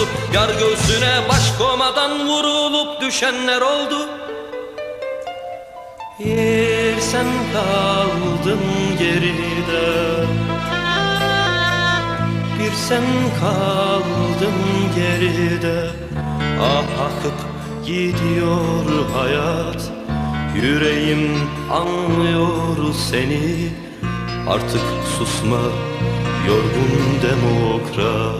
oldu Yar göğsüne baş vurulup düşenler oldu. Bir sen kaldın geride. Bir sen kaldın geride. Ah akıp gidiyor hayat. Yüreğim anlıyor seni. Artık susma yorgun demokrat